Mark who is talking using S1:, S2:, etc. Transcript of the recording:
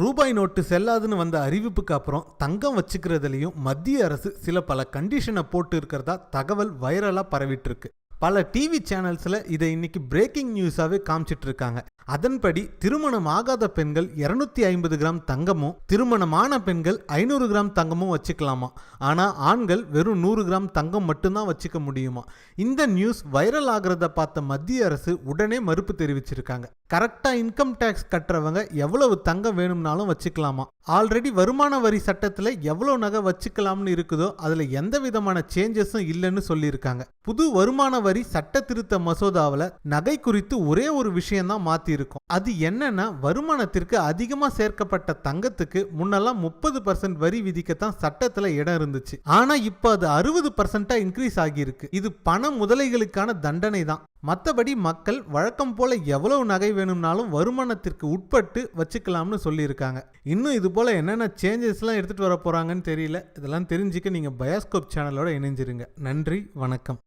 S1: ரூபாய் நோட்டு செல்லாதுன்னு வந்த அறிவிப்புக்கு அப்புறம் தங்கம் வச்சுக்கிறதுலையும் மத்திய அரசு சில பல கண்டிஷனை போட்டு இருக்கிறதா தகவல் வைரலாக பரவிட்டு இருக்கு. பல டிவி சேனல்ஸில் இதை இன்னைக்கு பிரேக்கிங் நியூஸாகவே காமிச்சிட்டு இருக்காங்க அதன்படி திருமணம் ஆகாத பெண்கள் இருநூத்தி ஐம்பது கிராம் தங்கமும் திருமணமான பெண்கள் ஐநூறு கிராம் தங்கமும் வச்சுக்கலாமா? ஆனால் ஆண்கள் வெறும் நூறு கிராம் தங்கம் மட்டும்தான் வச்சுக்க முடியுமா? இந்த நியூஸ் வைரல் ஆகிறத பார்த்த மத்திய அரசு உடனே மறுப்பு தெரிவிச்சிருக்காங்க. கரெக்டாக இன்கம் டேக்ஸ் கட்டுறவங்க எவ்வளவு தங்கம் வேணும்னாலும் வச்சுக்கலாமா? ஆல்ரெடி வருமான வரி சட்டத்தில் எவ்வளோ நகை வச்சுக்கலாம்னு இருக்குதோ அதில் எந்த விதமான சேஞ்சஸும் இல்லைன்னு சொல்லியிருக்காங்க. புது வருமான வரி சட்ட திருத்த மசோதாவில் நகை குறித்து ஒரே ஒரு விஷயம்தான் மாற்றிருக்கும் அது என்னன்னா வருமானத்திற்கு அதிகமாக சேர்க்கப்பட்ட தங்கத்துக்கு முன்னெல்லாம் முப்பது பர்சன்ட் வரி விதிக்கத்தான் சட்டத்தில் இடம் இருந்துச்சு. ஆனால் இப்போ அது அறுபது பர்சன்ட்டாக இன்க்ரீஸ் ஆகியிருக்கு. இது பண முதலைகளுக்கான தண்டனை தான் மற்றபடி மக்கள் வழக்கம் போல எவ்வளவு நகை வேணும்னாலும் வருமானத்திற்கு உட்பட்டு வச்சுக்கலாம்னு சொல்லியிருக்காங்க. இன்னும் இது போல என்னென்ன சேஞ்சஸ்லாம் எடுத்துகிட்டு வர போகிறாங்கன்னு தெரியல. இதெல்லாம் தெரிஞ்சுக்க நீங்கள் பயாஸ்கோப் சேனலோட இணைஞ்சிருங்க. நன்றி வணக்கம்.